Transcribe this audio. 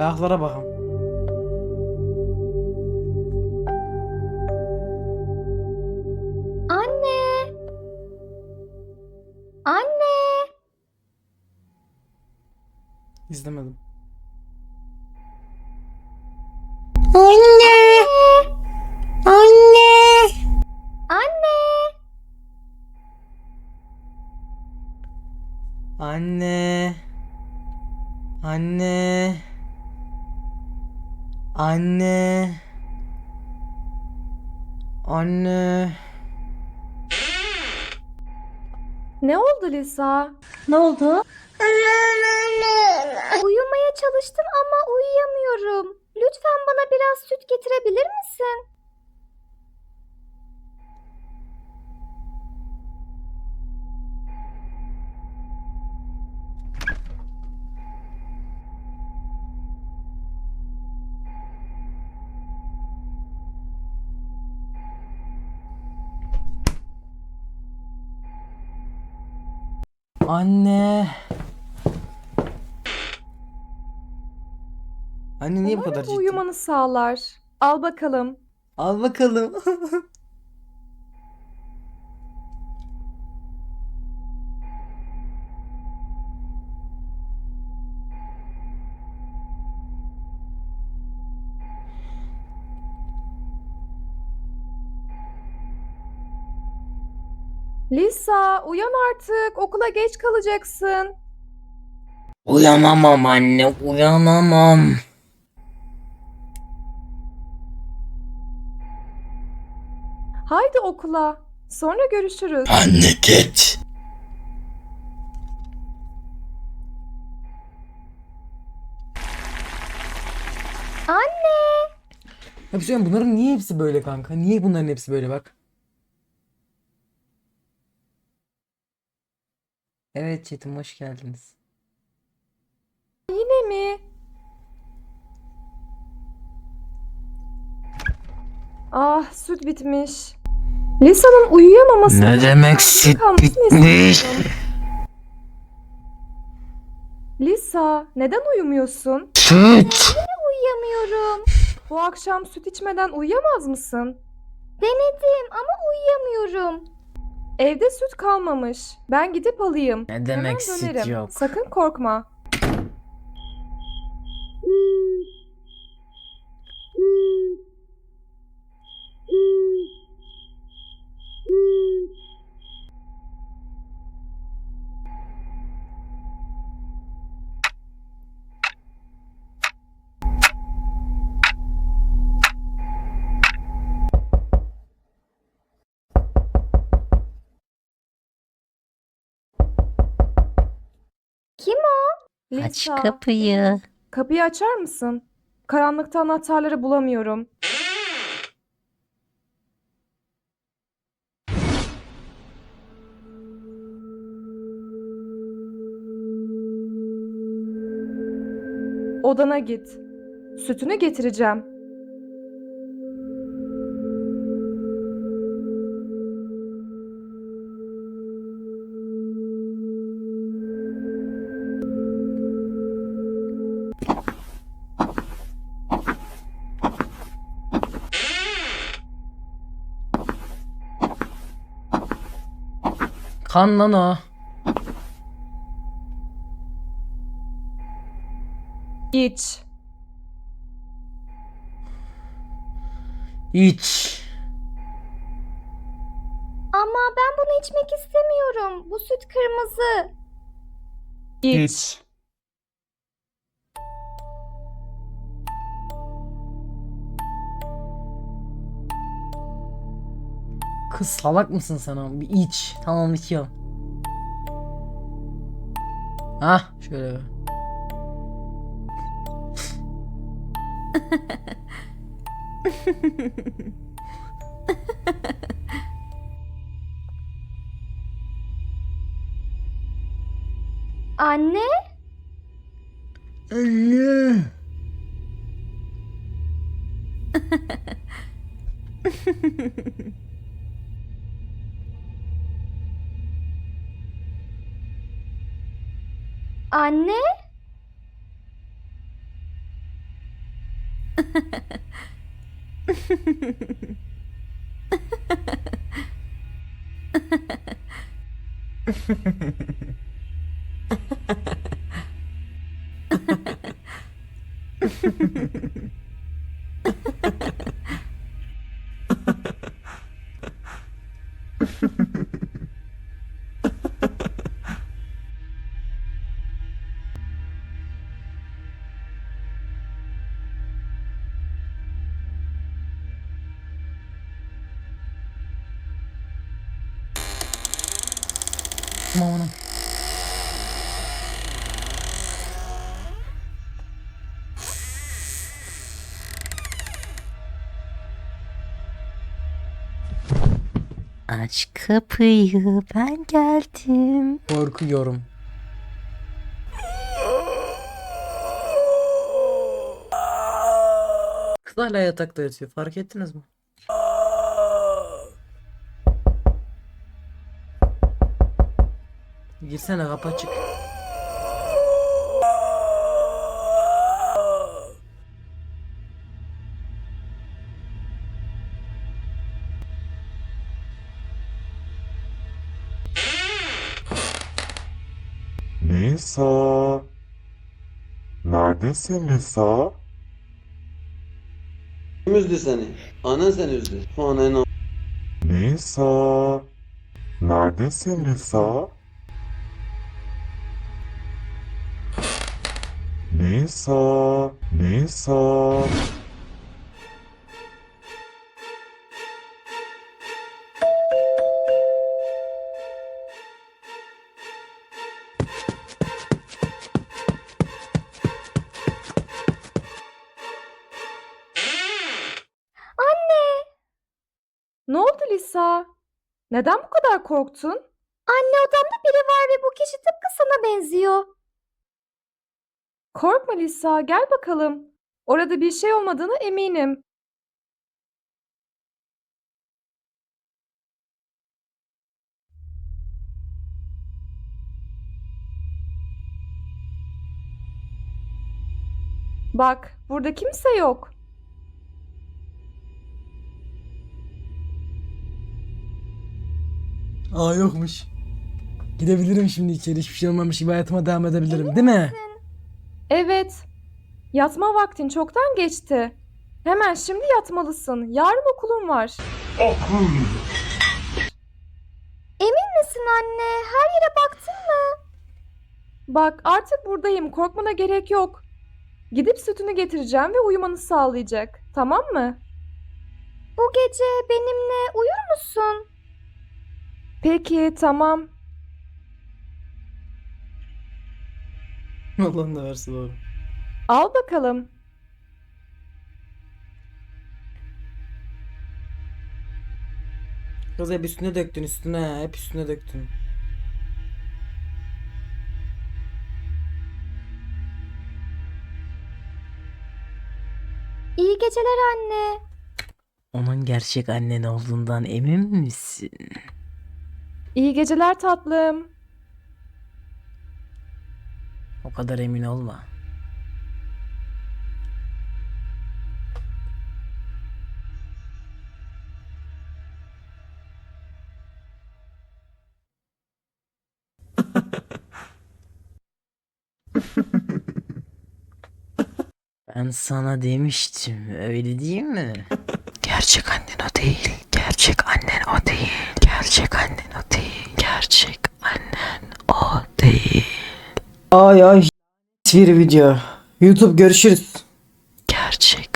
Ayaklara bakın. Anne. Anne. İzlemedim. Anne. Anne. Anne. Anne. Anne. Anne. Anne. Ne oldu Lisa? Ne oldu? Uyumaya çalıştım ama uyuyamıyorum. Lütfen bana biraz süt getirebilir misin? Anne. Anne niye bu kadar Umarım ciddi? uyumanı sağlar. Al bakalım. Al bakalım. Lisa, uyan artık. Okula geç kalacaksın. Uyanamam anne, uyanamam. Haydi okula. Sonra görüşürüz. Anne git. Anne. Ya bir şey söyleyeyim, bunların niye hepsi böyle kanka? Niye bunların hepsi böyle bak? Evet Çetin hoş geldiniz. Yine mi? Ah, süt bitmiş. Lisa'nın uyuyamaması. Ne demek süt bitmiş? Lisa, neden uyumuyorsun? Süt. Uyuyamıyorum. Bu akşam süt içmeden uyuyamaz mısın? Denedim ama uyuyamıyorum. Evde süt kalmamış. Ben gidip alayım. Ne Hemen demek süt dönerim. yok? Sakın korkma. Aç kapıyı. kapıyı açar mısın? Karanlıkta anahtarları bulamıyorum. Odana git. Sütünü getireceğim. Kan lan o. İç. İç. Ama ben bunu içmek istemiyorum. Bu süt kırmızı. İç. Kız salak mısın sen oğlum? Bir iç. Tamam içiyorum. Hah şöyle. Anne? Anne. Anne? Tamam anam. Aç kapıyı ben geldim. Korkuyorum. Kız hala yatakta yatıyor. Fark ettiniz mi? Girsene kapı açık. Lisa. Neredesin Lisa? Kim üzdü seni? Anan seni üzdü. Anan Lisa. Neredesin Lisa? Lisa. Lisa. Ne oldu Lisa? Neden bu kadar korktun? Anne odamda biri var ve bu kişi tıpkı sana benziyor. Korkma Lisa, gel bakalım. Orada bir şey olmadığına eminim. Bak, burada kimse yok. Aa yokmuş. Gidebilirim şimdi içeri. Hiçbir şey olmamış gibi hayatıma devam edebilirim. Değil mi? Evet. Yatma vaktin çoktan geçti. Hemen şimdi yatmalısın. Yarın okulun var. Emin misin anne? Her yere baktın mı? Bak artık buradayım. Korkmana gerek yok. Gidip sütünü getireceğim ve uyumanı sağlayacak. Tamam mı? Bu gece benimle uyur musun? Peki, tamam. Allah'ın da versin doğru. Al bakalım. Kız hep üstüne döktün üstüne. Hep üstüne döktün. İyi geceler anne. Onun gerçek annen olduğundan emin misin? İyi geceler tatlım. O kadar emin olma. Ben sana demiştim, öyle değil mi? Gerçek annen o değil. Gerçek annen o değil. Gerçek annen o değil. Gerçek annen o değil. Ay ay bir video. YouTube görüşürüz. Gerçek.